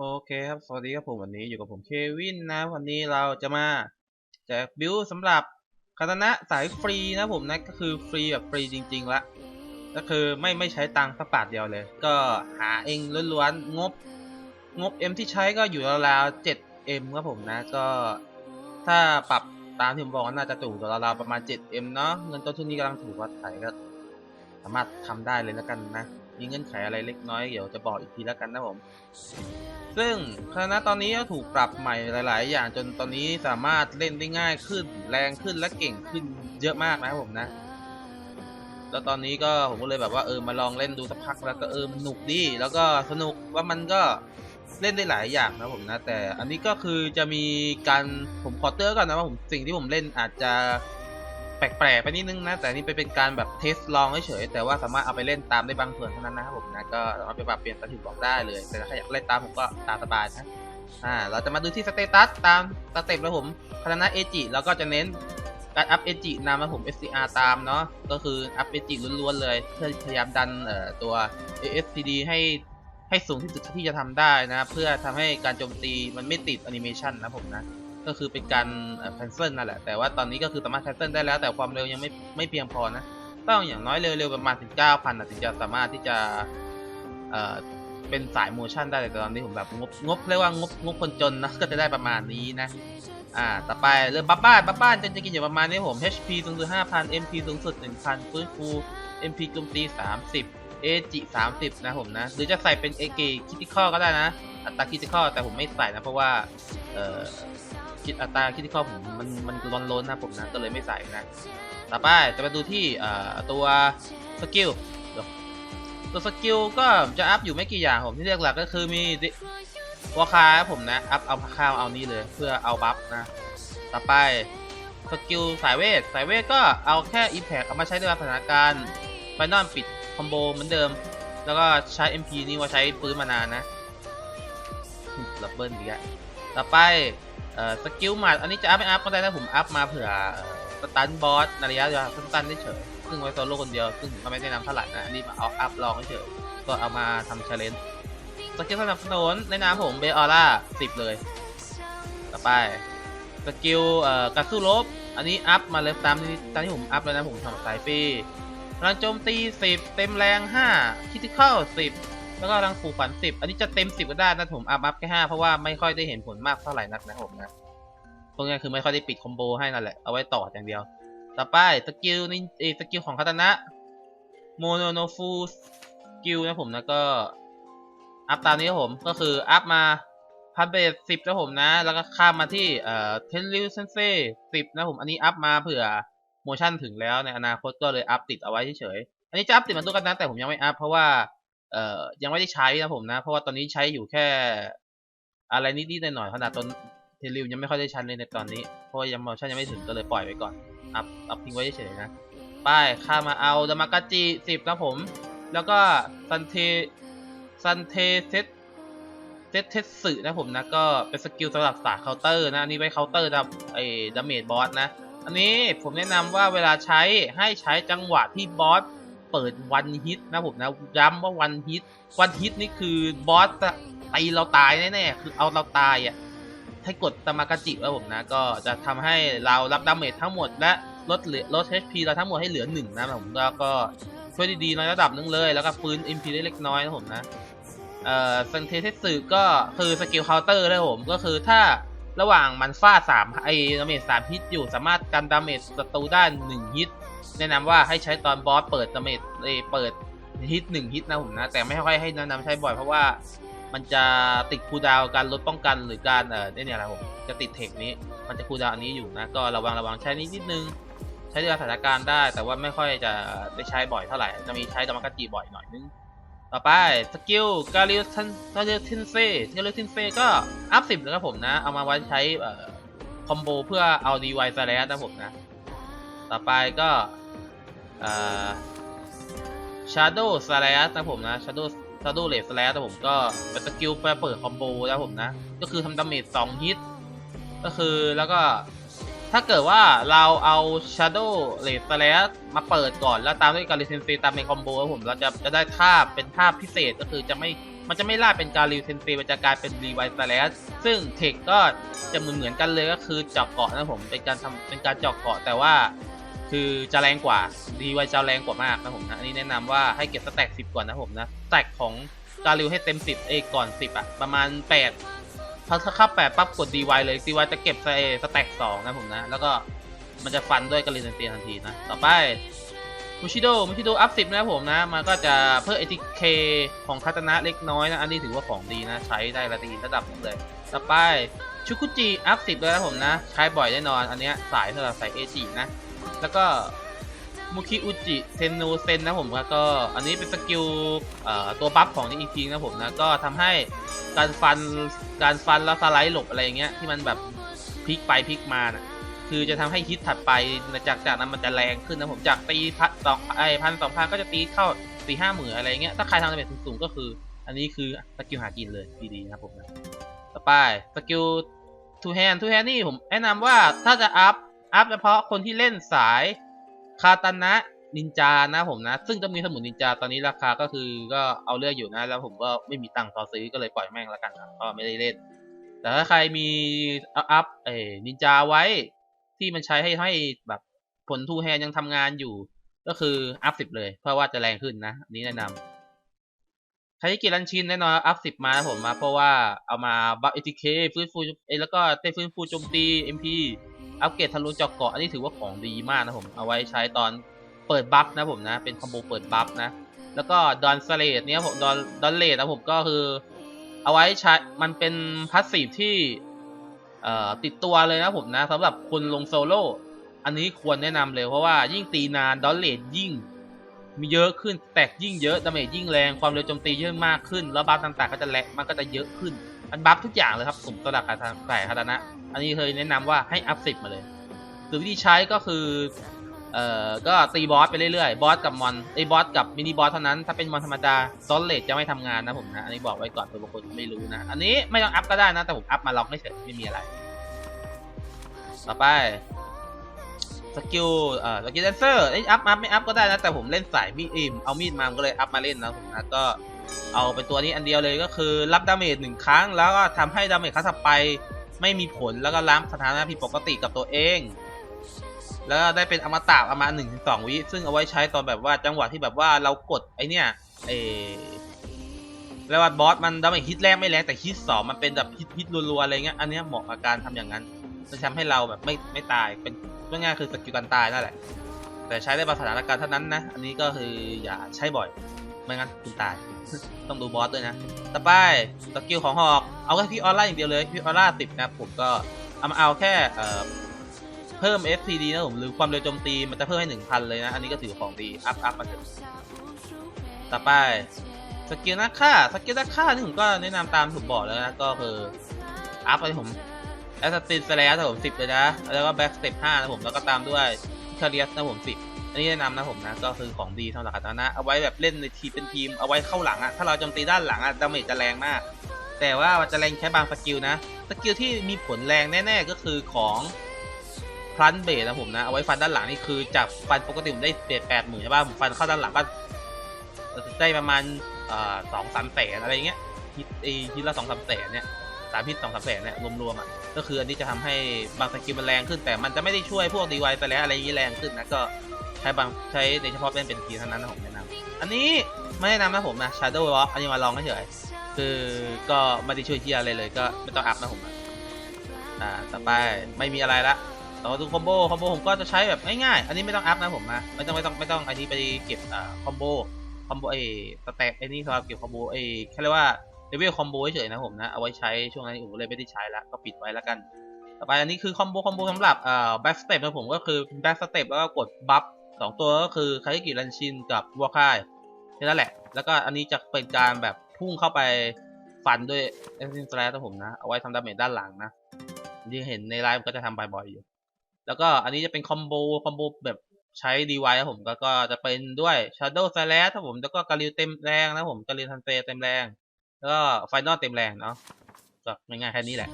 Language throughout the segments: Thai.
โอเคครับ สวัสดีครับผมวันนี้อยู่กับผมเควินนะวันนี้เราจะมาแจกบิลสำหรับคณะสายฟรีนะผมนะก็คือฟรีแบบฟรีจริงๆละก็คือไม่ไม่ใช้ตังค์สักบาทเดียวเลย ก็หาเองล้วนๆงบ งบ M ที่ใช้ก็อยู่ราวๆ 7M ครับผมนะก็ถ้าปรับตามที่ผมบอกน่าจะถูกราวๆประมาณ 7M เนาะเงินต้นทุนนี้กำลังถูกวัดไถก็สามารถทำได้เลยแล้วกันนะ มีเงื่อนไขอะไรเล็กน้อยเดี๋ยวจะบอกอีกทีแล้วกันนะผม ซึ่งคณะตอนนี้ก็ถูกปรับใหม่หลาย ๆ อย่างจนตอนนี้สามารถเล่นได้ง่ายขึ้น แรงขึ้นและเก่งขึ้นเยอะมากนะครับผมนะ แล้วตอนนี้ก็ผมก็เลยแบบว่าเออมาลองเล่นดูสักพักแล้วก็เออมันหนุกดี แล้วก็สนุกว่ามันก็เล่นได้หลายอย่างนะผมนะ แต่อันนี้ก็คือจะมีการผมขอเตือนก่อนนะว่าผมสิ่งที่ผมเล่นอาจจะ แปลกๆไปนิดนึงนะ แต่นี่เป็นการแบบเทสลองเฉยๆแต่ว่าสามารถเอาไปเล่นตามได้บางส่วนเท่านั้นนะครับผมนะก็เอาไปปรับเปลี่ยนสถิติบอกได้เลย แต่ถ้าอยากเล่นตามผมก็ตามสบายนะอ่าเราจะมาดูที่สเตตัสตามสเต็ปแล้วผมคณะเอจิแล้วก็จะเน้นการอัพเอจินำมาผม SCR ตามเนาะก็คืออัพเอจิล้วนๆเลย เพื่อพยายามดันตัว ASCD ให้ให้สูงที่สุดที่จะทำได้นะ เพื่อทำให้การโจมตีมันไม่ติดแอนิเมชันนะผมนะ ก็คือเป็นการแคนเซิลนั่นแหละ แต่ว่าตอนนี้ก็คือสามารถแคนเซิลได้แล้ว แต่ความเร็วยังไม่ไม่เพียงพอนะ ต้องอย่างน้อยเร็วๆประมาณถึง9,000นะถึงจะสามารถที่จะเอ่อเป็นสายโมชั่นได้แต่ตอนนี้ผมแบบงบงบเรียกว่างบงบคนจนนะก็จะได้ประมาณนี้นะอ่าต่อไปเริ่มบ้าบ้านบ้าบ้านจะจะกินอยู่ประมาณนี้ผม HP สูงสุด5,000 MP สูงสุด1,000ฟื้นฟู MP โจมตี 30 AG 30 นะผมนะ หรือจะใส่เป็น AK Critical ก็ได้นะ อัตรา Critical แต่ผมไม่ใส่นะ เพราะว่า เอ่อ คิดอัตราคิดที่ข้อผมมันมันล้นล้นๆนะผมนะก็เลยไม่ใส่นะ ต่อไปจะมาดูที่ตัวสกิลตัวสกิลก็จะอัพอยู่ไม่กี่อย่างผมที่เรียกหลักก็คือมีวอคาผมนะอัพเอาข้าวเอานี้เลยเพื่อเอาบัฟนะ ต่อไปสกิลสายเวทสายเวทก็เอาแค่อีแพคเอามาใช้ในสถานการณ์ไฟนอลปิดคอมโบเหมือนเดิม แล้วก็ใช้ MP นี่ว่าใช้ปืนมานานนะลับเบิลดีอะต่อไป เอ่อสกิลหมัดอันนี้จะอัพไม่อัพก็ได้ถ้าผมอัพมาเผื่อสตันบอสในระยะยาวสตันได้เฉยซึ่งไว้โซโล่คนเดียวซึ่งมก็ไม่ได้นำเท่าไหร่นะอันนี้มาเอาอัพลองเฉยก็เอามาทำเชาเลนจ์สกิลสนับสนุนในนามผมเบออร่าสิบเลยต่อไปสกิลเอ่อกัดสู้รบอันนี้อัพมาเลยตามที่ตามที่ผมอัพเลยนะผมทำสายฟรีพลังโจมตี 10 เต็มแรง 5คิติคอล10 แล้วก็รังผูกฝัน10อันนี้จะเต็ม10ก็ได้นะผมอัพอัพแค่5เพราะว่าไม่ค่อยได้เห็นผลมากเท่าไหร่นักนะผมนะพวกนี้คือไม่ค่อยได้ปิดคอมโบให้นั่นแหละเอาไว้ต่ออย่างเดียว ต่อไปสกิลนี่เอสกิลของคาตานะโมโนโนฟูสกิลนะผมนะก็อัพตามนี้ครับผมก็คืออัพมาพันเบสสิบนะผมนะ แล้วก็ข้ามมาที่เอ่อเทนริวเซนเซ่สิบนะผมอันนี้อัพมาเผื่อโมชั่นถึงแล้วในอนาคตก็เลยอัพติดเอาไว้เฉยๆอันนี้จะอัพติดมาตัวกันนะแต่ผมยังไม่อัพเพราะว่า เอ่อยังไม่ได้ใช้นะผมนะ เพราะว่าตอนนี้ใช้อยู่แค่ อะไรนิดๆหน่อยๆขนาดตอนเทลิวยังไม่ค่อยได้ใช้เลยในตอนนี้ เพราะว่ายังโมชั่นยังไม่ถึงก็เลยปล่อยไว้ก่อน อัพอัพทิ้งไว้เฉยๆนะไป้ายข้ามาเอาดามากาจิสิบนะผม แล้วก็ซันเทซันเทเซตเซตเทสสึนะผมนะ ก็เป็นสกิลสำหรับสาเคาน์เตอร์นะ อันนี้ไว้เคาน์เตอร์ดับไอ้ดาเมจบอสนะ อันนี้ผมแนะนำว่าเวลาใช้ให้ใช้จังหวะที่บอส เปิดวันฮิตนะผมนะย้ำว่าวันฮิต วันฮิตนี่คือบอสตีเราตายแน่ๆคือเอาเราตายอะให้กดตามากจิแล้วผมนะ ก็จะทำให้เรารับดาเมจทั้งหมด และลดเหลือลด HP เราทั้งหมดให้เหลือหนึ่งนะผมก็ก็ช่วยดีๆในระดับหนึงเลย แล้วก็ฟื้น MP ได้เล็กน้อยนะผมนะเอ่อซันเทเทสึก็คือสกิลเคาน์เตอร์นะผมก็คือถ้าระหว่างมันฟาดสามไอ้ดาเมจสามฮิตอยู่สามารถกันดาเมจศัตรูได้หนึ่งฮิต แนะนำว่าให้ใช้ตอนบอสเปิดดาเมจเอยเปิดฮิตหนึ่งฮิตนะผมนะ แต่ไม่ค่อยให้แนะนำใช้บ่อยเพราะว่ามันจะติดคูดาวการลดป้องกันหรือการเอ่อเนี่ยอะไรผมจะติดเทคนี้ มันจะคูดาวอันนี้อยู่นะ ก็ระวังระวังใช้นิดนิดนึง ใช้ในสถานการณ์ได้ แต่ว่าไม่ค่อยจะได้ใช้บ่อยเท่าไหร่จะมีใช้ดามากาจิบ่อยหน่อยนึงต่อไปสกิลกาลิวทันกาลิทินเซ่กาลิวทินเซ่ก็อัพสิบนะครับผมนะ เอามาไว้ใช้เอ่อคอมโบเพื่อเอาดีไวซาเลสนะผมนะ ต่อไปก็ เอ่อ Shadow Slash นะผมนะ Shadow Shadow Red Slash นะผมก็เป็นสกิลเพื่อเปิดคอมโบนะผมนะ ก็คือทำดาเมจ2ฮิต ก็คือแล้วก็ถ้าเกิดว่าเราเอา Shadow r a d e แล้วมาเปิดก่อนแล้วตามด้วยการ r เ t น n ตามในคอมโบครับผมเราจะจะได้ท่าเป็นท่าพิเศษก็คือจะไม่มันจะไม่ล่าเป็นการ r เ t น n มันจะกลายเป็น r e v i v e แล้วซึ่งเทคก็จะเหมือนเหมือนกันเลยก็คือเจาะเกาะนะผมเป็นการทำเป็นการเจาะเกาะแต่ว่า คือจะแรงกว่าดีไวจะแรงกว่ามากนะผมนะอันนี้แนะนำว่าให้เก็บสแต็ก10ก่อนนะผมนะสแต็กของการิวให้เต็ม10เอก่อน10อะประมาณ8พอถ้าเข้า8ปั๊บกดดีไวเลยดีไวจะเก็บสสแต็ก2นะผมนะ แล้วก็มันจะฟันด้วยกาลินเตียทันทีนะ ต่อไปมูชิโดมูชิโดอัพ10นะผมนะ มันก็จะเพิ่ม ATK ของคาตนะเล็กน้อยนะ อันนี้ถือว่าของดีนะ ใช้ได้ระดีระดับนึงเลย ต่อไปชุกุจิอัพ10เลยนะผมนะ ใช้บ่อยแน่นอน อันเนี้ยสายสำหรับสายเอจินะ แล้วก็มุคิอุจิเซนโนเซนนะผมก็อันนี้เป็นสกิลตัวบัฟของนี่อีกทีนะผมนะก็ทำให้การฟันการฟันแล้วสไลด์หลบอะไรเงี้ยที่มันแบบพลิกไปพลิกมาน่ะคือจะทำให้ฮิตถัดไปจากจากนั้นมันจะแรงขึ้นนะผมจากตีพันสองไอพันสองพันก็จะตีเข้าตีห้าหมื่นอะไรเงี้ยถ้าใครทำดาเมจสูงก็คือ อันนี้คือสกิลหากินเลยดีๆนะผมนะต่อไปสกิลทูแฮนทูแฮนนี่ผมแนะนำว่าถ้าจะอัพ อัพเฉพาะคนที่เล่นสายคาตานะนินจานะผมนะ ซึ่งจะมีสมุนนินจาตอนนี้ราคาก็คือก็เอาเลือกอยู่นะ แล้วผมก็ไม่มีตังค์ต่อซื้อก็เลยปล่อยแม่งแล้วกันนะก็ไม่ได้เล่น แต่ถ้าใครมีอัพอัพเอนินจาไว้ที่มันใช้ให้ให้แบบผลทูแฮนยังทำงานอยู่ ก็คืออัพสิบเลย เพราะว่าจะแรงขึ้นนะอันนี้แนะนำใช้กิรันชินแน่นอนอัพสิบมาผมมาเพราะว่าเอามาบัฟเอทีเคฟื้นฟูเอแล้วก็เต้ฟื้นฟูโจมตีเอ็มพี อัปเกรดทะลุเจาะเกาะอันนี้ถือว่าของดีมากนะผม เอาไว้ใช้ตอนเปิดบัฟนะผมนะ เป็นคอมโบเปิดบัฟนะ แล้วก็ดอนสเลดเนี้ยผมดอนดอนเลดนะผมก็คือ เอาไว้ใช้ มันเป็นพาสซีฟที่ติดตัวเลยนะผมนะสำหรับคนลงโซโล่ อันนี้ควรแนะนำเลยเพราะว่ายิ่งตีนานดอนเลดยิ่ง มีเยอะขึ้นแตกยิ่งเยอะดาเมจยิ่งแรงความเร็วโจมตีเยอะมากขึ้น แล้วบัฟต่างๆก็จะแรงมันก็จะเยอะขึ้น มันบัฟทุกอย่างเลยครับผมตัวหลักการสายคาตานะ อันนี้เคยแนะนำว่าให้อัพสิบมาเลยหรือวิธีใช้ก็คือ เอ่อ ก็ตีบอสไปเรื่อยๆ บอสกับมอนไอ้บอสกับมินิบอสเท่านั้น ถ้าเป็นมอนธรรมดาซอนเลดจะไม่ทำงานนะผมนะ อันนี้บอกไว้ก่อนเผื่อบางคนไม่รู้นะ อันนี้ไม่ต้องอัพก็ได้นะ แต่ผมอัพมาล็องไม่เฉยไม่มีอะไร ต่อไปสกิล เอ่อ สกิลแดนเซอร์ไอ้อัพอัพไม่อัพก็ได้นะ แต่ผมเล่นสายมีดเอมเอามีดมาก็เลยอัพมาเล่นนะผมนะ ก็ เอาเป็นตัวนี้อันเดียวเลยก็คือรับดาเมจหนึ่งครั้ง แล้วก็ทำให้ดาเมจครั้งถัดไปไม่มีผลแล้วก็ล้างสถานะผิดปกติกับตัวเอง แล้วได้เป็นอมตะประมาณหนึ่งถึงสองวิ ซึ่งเอาไว้ใช้ตอนแบบว่าจังหวะที่แบบว่าเรากดไอเนี่ยเอแล้วว่าบอสมันดาเมจฮิตแรกไม่แรงแต่ฮิตสองมันเป็นแบบฮิตฮิตรัวๆอะไรเงี้ยอันเนี้ยเหมาะกับการทำอย่างนั้นจะทำให้เราแบบไม่ไม่ตายเป็นง่ายๆคือสกิลการตายนั่นแหละ แต่ใช้ได้บางสถานการณ์เท่านั้นนะ อันนี้ก็คืออย่าใช้บ่อย ไม่งั้นคุณตาย ต้องดูบอสด้วยนะ ต่อไปสกิลของหอก เอาแค่พี่ออร่าอย่างเดียวเลย พี่ออร่าสิบนะผมก็เอามาเอาแค่เอ่อเพิ่ม FTD นะผมหรือความเร็วโจมตีมันจะเพิ่มให้หนึ่งพันเลยนะ อันนี้ก็ถือของดีอัพอัพมาเถอะต่อไปสกิลนักฆ่าสกิลนักฆ่าที่ผมก็แนะนำตามถูกบอกแล้วนะก็คืออัพไปผมแอสตินสแลชนะผมสิบเลยนะ แล้วก็แบ็กสเต็ปห้านะผมแล้วก็ตามด้วยคาเรียสนะผมสิบ นนี้แนะนำนะผมนะ ก็คือของดีสำหรับคาตานะ เอาไว้แบบเล่นในทีเป็นทีม เอาไว้เข้าหลังอะถ้าเราโจมตีด้านหลังอะดาเมจจะแรงมาก แต่ว่ามันจะแรงแค่บางสกิลนะ สกิลที่มีผลแรงแน่ๆก็คือของพลันเบสนะผมนะ เอาไว้ฟันด้านหลังนี่คือจากฟันปกติผมได้เบสแปดหมื่นใช่ป่ะผมฟันเข้าด้านหลังก็ได้ประมาณสองสามแสนอะไรเงี้ยฮิตเอฮิตละสองสามแสนเนี่ยสามฮิตสองสามแสนเนี่ยรวมๆอะก็คืออันนี้จะทำให้บางสกิลมันแรงขึ้นแต่มันจะไม่ได้ช่วยพวกดีไวไปแล้วอะไรอย่างงี้แรงขึ้นนะก็ ใช้บางใช้ในเฉพาะเป็นเป็นทีเท่านั้นนะผมแนะนำอันนี้ไม่แนะนำนะผมนะ Shadow Walk อันนี้มาลองเฉยคือก็ไม่ได้ช่วยเทียอะไรเลยก็ไม่ต้องอัพนะผมนะอ่าต่อไปไม่มีอะไรละต่อมาดูคอมโบคอมโบผมก็จะใช้แบบง่ายๆอันนี้ไม่ต้องอัพนะผมนะไม่ต้องไม่ต้องไม่ต้องอันนี้ไปเก็บอ่าคอมโบคอมโบเอสแต็กไอ้นี่สำหรับเก็บคอมโบเอแค่เรียกว่าเลเวลคอมโบเฉยๆนะผมนะเอาไว้ใช้ช่วงนั้นผมเลยไม่ได้ใช้ละก็ปิดไว้แล้วกันต่อไปอันนี้คือคอมโบคอมโบสำหรับอ่าแบ็กสเต็ปนะผมก็คือแบ็กสเต็ปแล้วก็กดบัฟ สองตัวก็คือคาริกิรันชินกับวัวค่ายแค่นั้นแหละ แล้วก็อันนี้จะเป็นการแบบพุ่งเข้าไปฟันด้วยเอ็นซินสแลนะผมนะ เอาไว้ทำดาเมจด้านหลังนะที่เห็นในไลฟ์ก็จะทำบ่อยๆอยู่ แล้วก็อันนี้จะเป็นคอมโบคอมโบแบบใช้ดีไวนะผมก็จะเป็นด้วย Shadow s l a s h นะผมแล้วก็กาลิวเต็มแรงนะผมกาลิวทันเตเต็มแรง แล้วก็ไฟนอลเต็มแรงเนาะก็ง่ายๆแค่นี้แหละ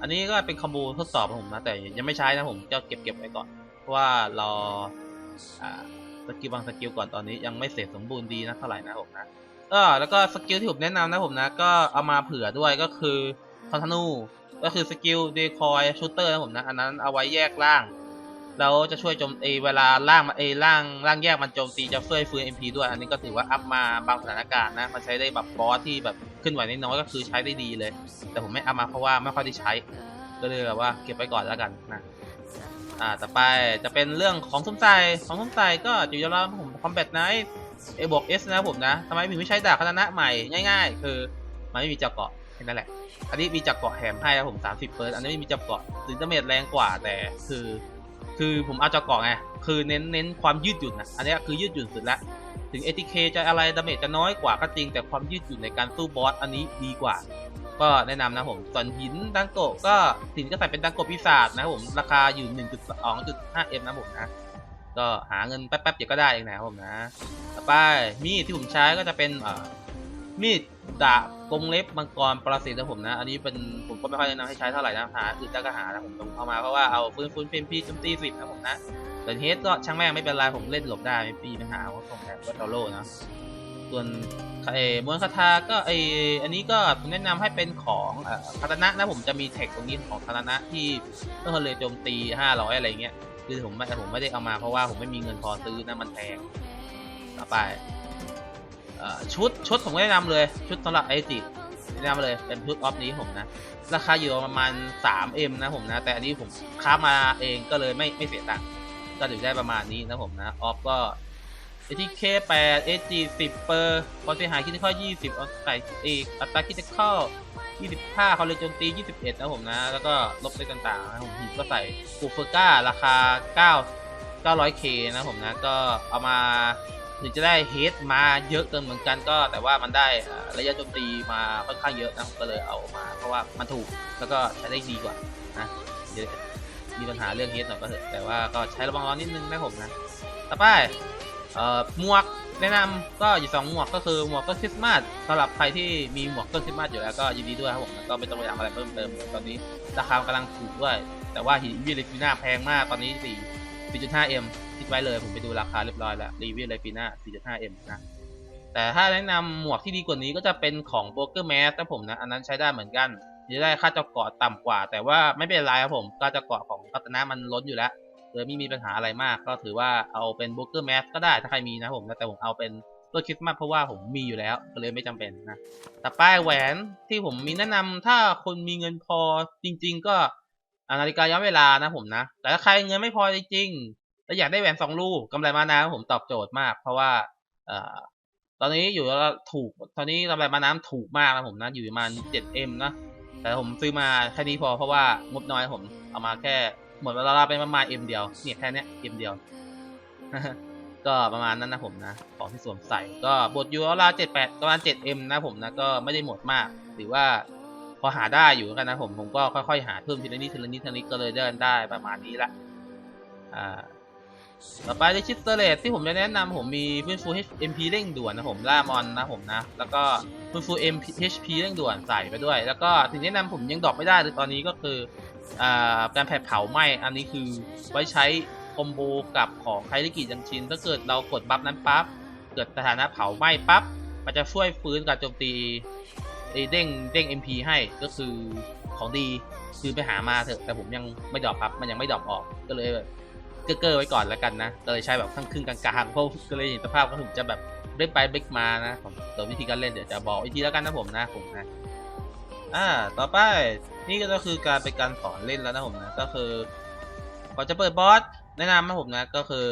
อันนี้ก็เป็นคอมโบทดสอบผมนะแต่ยังไม่ใช้นะผมจะเก็บเก็บไว้ก่อน เพราะว่ารอ อ่าสกิลบางสกิลก่อนตอนนี้ยังไม่เสร็จสมบูรณ์ดีนะเท่าไหร่นะผมนะก็แล้วก็สกิลที่ผมแนะนำนะผมนะ ก็เอามาเผื่อด้วยก็คือคอนทนูก็คือสกิลเดคอยชูเตอร์นะผมนะ อันนั้นเอาไว้แยกล่าง แล้วจะช่วยโจมเอยเวลาล่างมาเอยล่างล่างแยกมันโจมตีจะช่วยฟื้น MP ด้วย อันนี้ก็ถือว่าอัพมาบางสถานการณ์นะ มันใช้ได้แบบบอสที่แบบขึ้นไหวน้อยๆก็คือใช้ได้ดีเลย แต่ผมไม่เอามาเพราะว่าไม่ค่อยได้ใช้ ก็เลยแบบว่าเก็บไว้ก่อนแล้วกันนะ อ่าต่อไปจะเป็นเรื่องของซุ้มใส่ของซุ้มใส่ก็อยู่ยาวผมคอมแบทไนท์เอบวกเอสนะผมนะทำไมถึงไม่ใช้ดาบคาตานะใหม่ง่าย ๆ คือมันไม่มีจาะเกาะแค่นั้นแหละ อันนี้มีจาะเกาะแถมให้นะผม 30เปิร์อันนี้ไม่มีจาะเกาะถึงดาเมจแรงกว่าแต่คือ คือผมเอาจาะเกาะไงคือเน้นเน้นความยืดหยุ่นนะอันนี้คือยืดหยุ่นสุดละถึง ATK จะอะไรดาเมจจะน้อยกว่าก็จริงแต่ความยืดหยุ่นในการสู้บอสอันนี้ดีกว่า ก็แนะนำนะผมส่วนหินดังโกะก็หินก็ใส่เป็นดังโกะปีศาจนะครับผมราคาอยู่ 1.2.5M นะผมนะ ก็หาเงินแป๊บๆเดี๋ยวก็ได้เองนะครับผมนะ ต่อไปมีดที่ผมใช้ก็จะเป็นมีดดาบกงเล็บมังกรปรสิตนะผมนะ อันนี้เป็นผมก็ไม่ค่อยแนะนำให้ใช้เท่าไหร่นะหาอื่นได้ก็หานะผมต้องเอามาเพราะว่าเอาฟื้นฟื้นเป็นพี่จุมตีสิบนะผมนะส่วนเฮดก็ช่างแม่งไม่เป็นไรผมเล่นหลบได้ไม่ปีไม่หาเพราะผมแอบก็ดอลโลนะ ส่วนเออม้วนคาถาก็ไอ้อันนี้ก็ผมแนะนำให้เป็นของคาตนะนะผมจะมีแท็กตรงนี้ของคาตนะที่เพื่อเลยโจมตี500อะไรเงี้ยคือผมไม่ผมไม่ได้เอามาเพราะว่าผมไม่มีเงินพอซื้อนะมันแพงต่อไปอชุดชุดผมแนะนำเลยชุดสำหรับไอจิแนะนำเลยเป็นชุดออฟนี้ผมนะ ราคาอยู่ประมาณ 3M นะผมนะ แต่อันนี้ผมค้ามาเองก็เลยไม่ไม่เสียตังค์ก็ถือได้ประมาณนี้นะผมนะออฟก็ ATK 8 SG 10 เปอร์ความเสียหายคิดข้อ20เอาใส่อีกอัตราคิดข้อ25เขาเลยโจมตี 21 นะผมนะ แล้วก็ลบไปต่างๆนะผมหินก็ใส่กูเฟอร์ก้า ราคา 9 900K นะผมนะ ก็เอามาถึงจะได้เฮดมาเยอะเกินเหมือนกันก็ แต่ว่ามันได้ระยะโจมตีมาค่อนข้างเยอะนะผมก็เลยเอามา เพราะว่ามันถูกแล้วก็ใช้ได้ดีกว่านะมีปัญหาเรื่องเฮดหน่อยก็เถอะแต่ว่าก็ใช้ระวังร้อนนิดนึงนะผมนะ ต่อไป เอ่อหมวกแนะนำก็อยู่สองหมวกก็คือหมวกต้นคริสต์มาสสำหรับใครที่มีหมวกต้นคริสต์มาสอยู่แล้วก็ยินดีด้วยครับผมแล้วก็ไม่ต้องไปอยากอะไรเพิ่มเติมตอนนี้ราคากำลังถูกด้วย แต่ว่าหินวิเลฟิน่าแพงมากตอนนี้4 4.5M คิดไว้เลยผมไปดูราคาเรียบร้อยแล้วรีวิวเลฟิน่า 4.5M นะ แต่ถ้าแนะนำหมวกที่ดีกว่านี้ก็จะเป็นของโบเกอร์แมสนะผมนะ อันนั้นใช้ได้เหมือนกันจะได้ค่าเจาะเกาะต่ำกว่า แต่ว่าไม่เป็นไรครับผมค่าเจาะเกาะของกัตนามันล้นอยู่แล้ว เลยไม่มีปัญหาอะไรมาก ก็ถือว่าเอาเป็นบุ๊กเกอร์แมสก็ได้ถ้าใครมีนะผมแต่ผมเอาเป็นต้นคริสต์มาสเพราะว่าผมมีอยู่แล้วก็เลยไม่จำเป็นนะแต่ป้ายแหวนที่ผมมีแนะนำถ้าคนมีเงินพอจริง ๆ ก็นาฬิกาย้อนเวลานะผมนะ แต่ถ้าใครเงินไม่พอจริงๆแล้วอยากได้แหวนสองลูกกำไรมาน้ำผมตอบโจทย์มาก เพราะว่าเอ่อตอนนี้อยู่ถูกตอนนี้กำไรมาน้ำถูกมากนะผมนะอยู่ประมาณ 7M นะแต่ผมซื้อมาแค่นี้พอเพราะว่างบน้อยผมเอามาแค่ หมดเวลาไปประมาณ M เดียวเนี่ยแค่เนี้ย M เดียว ก็ประมาณนั้นนะผมนะของที่สวมใส่ก็บทยูราเจ็ดแปดประมาณ 7M นะผมนะก็ไม่ได้หมดมากถือว่าพอหาได้อยู่กันนะผมผมก็ค่อยๆ หาเพิ่มทีละนิดทีละนิดทีละนิดก็เลยเดินได้ประมาณนี้ละอ่าต่อไปในชิสเตอร์เลที่ผมจะแนะนำผมมีพื้นฟู MP เร่งด่วนนะผมล่ามอนนะผมนะ แล้วก็พื้นฟู MP HP เร่งด่วนใส่ไปด้วย แล้วก็ถึงแนะนำผมยังดรอปไม่ได้เลยตอนนี้ก็คือ การแผดเผาไหม้อันนี้คือไว้ใช้คอมโบกับของไคลิกิจังชิน ถ้าเกิดเรากดบัฟนั้นปั๊บเกิดสถานะเผาไหม้ปั๊บมันจะช่วยฟื้นการโจมตีไอ้เด้งเด้ง MP ให้ก็คือของดีคือไปหามาเถอะแต่ผมยังไม่ดรอปครับมันยังไม่ดรอปออกก็เลยแบบเก้อๆไว้ก่อนแล้วกันนะก็เลยใช้แบบข้งครึ่งกลางๆเพราะก็เลยเห็นสภาพก็ถึงจะแบบเล่นไปเบกมานะผมตัววิธีการเล่นเดี๋ยวจะบอกอีกทีแล้วกันนะผมนะผมนะอ่าต่อไป นี่ก็คือการเป็นการสอนเล่นแล้วนะผมนะ ก็คือก่อนจะเปิดบอสแนะนำนะผมนะก็คือ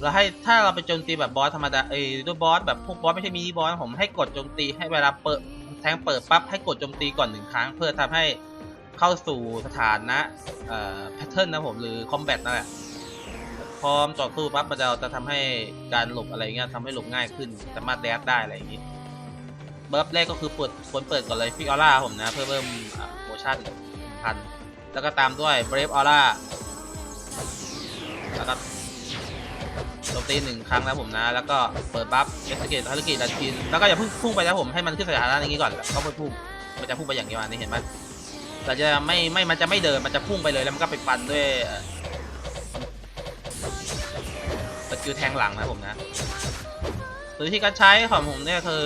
เราให้ถ้าเราไปโจมตีแบบบอสธรรมดาเอ้ด้วยบอสแบบพวกบอสไม่ใช่มินิบอสผมให้กดโจมตีให้เวลาเปิดแทงเปิดปั๊บให้กดโจมตีก่อนหนึ่งครั้ง เพื่อทำให้เข้าสู่สถานะเอ่อแพทเทิร์นนะผมหรือคอมแบทนั่นแหละพร้อมต่อสู้ปั๊บมันจะจะทำให้การหลบอะไรเงี้ยทำให้หลบง่ายขึ้นสามารถแดดได้อะไรอย่างงี้ เบิร์ฟแรกก็คือเปิดควรเปิดก่อนเลยฟิกออร่าผมนะ เพื่อเพิ่มโมชั่นพันแล้วก็ตามด้วยเบรฟออร่าแล้วก็โจมตีหนึ่งครั้งนะผมนะ แล้วก็เปิดบัฟเอสเกตฮารุกิดันจินแล้วก็อย่าพิ่งพุ่งไปนะผมให้มันขึ้นสถานะอย่างนี้ก่อนแล้วก็ไปพุ่งมันจะพุ่งไปอย่างนี้มานี่เห็นไหมแต่จะไม่ไม่มันจะไม่เดินมันจะพุ่งไปเลยแล้วมันก็ไปฟันด้วยสกิลแทงหลังนะผมนะหรือที่การใช้ของผมเนี่ยคือ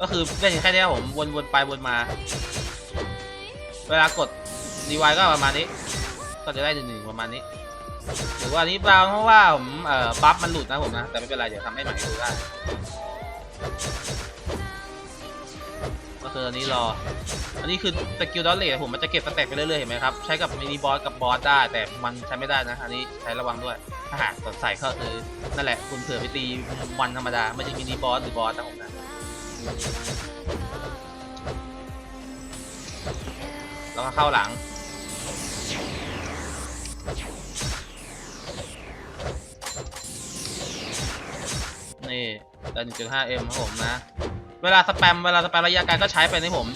ก็คือเล่นแค่เนี้ยผมวนวนไปวนมา เวลากดดีไวก็ประมาณนี้ ก็จะได้หนึ่งหนึ่งประมาณนี้หรือว่านี้เปล่าเพราะว่าผมเอ่อบัฟมันหลุดนะผมนะแต่ไม่เป็นไรเดี๋ยวทำให้ใหม่ดูได้ก็คืออันนี้รอ อันนี้คือสกิลดอลเลทผมมันจะเก็บสเต็ปไปเรื่อยๆเห็นไหมครับ ใช้กับมินิบอสกับบอสได้ แต่มันใช้ไม่ได้นะ อันนี้ใช้ระวังด้วย ถ้าหากกดใส่ก็คือนั่นแหละคุณเผื่อไปตีวันธรรมดา ไม่ใช่มินิบอสหรือบอสนะผมนะ แล้วก็เข้าหลัง นี่ได้1.5 m ครับผมนะ เวลาสแปม เวลาสแปมระยะไกลก็ใช้ไปให้ผม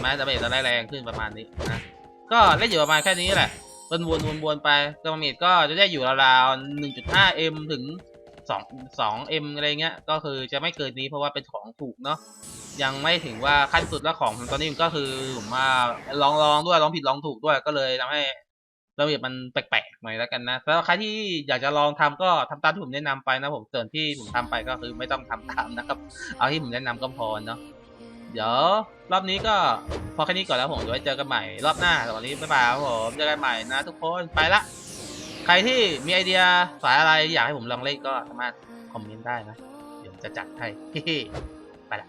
แม้จะเบสจะได้แรงขึ้นประมาณนี้นะ ก็เล่นอยู่ประมาณแค่นี้แหละวนวนวนวนๆไปกระเมดก็จะได้อยู่ราวๆ1.5 m ถึง 2 2 m อะไรเงี้ย ก็คือจะไม่เกินนี้เพราะว่าเป็นของถูกเนาะยังไม่ถึงว่าขั้นสุดแล้วของตอนนี้มันก็คือผมว่าลองลองด้วยลองผิดลองถูกด้วยก็เลยทำให้ระเบียบมันแปลกๆหน่อยแล้วกันนะแล้วใครที่อยากจะลองทำก็ทำตามที่ผมแนะนำไปนะผมส่วนที่ผมทำไปก็คือไม่ต้องทำตามนะครับ เอาที่ผมแนะนำก็พอเนาะเดี๋ยวรอบนี้ก็พอแค่นี้ก่อนแล้วผมเดี๋ยวไว้เจอกันใหม่รอบหน้าสวัสดีบ๊ายบายครับผมเจอกันใหม่นะทุกคนไปละ ใครที่มีไอเดียสายอะไรอยากให้ผมลองเล่นก็สามารถคอมเมนต์ได้นะ เดี๋ยวจะจัดให้ไปละ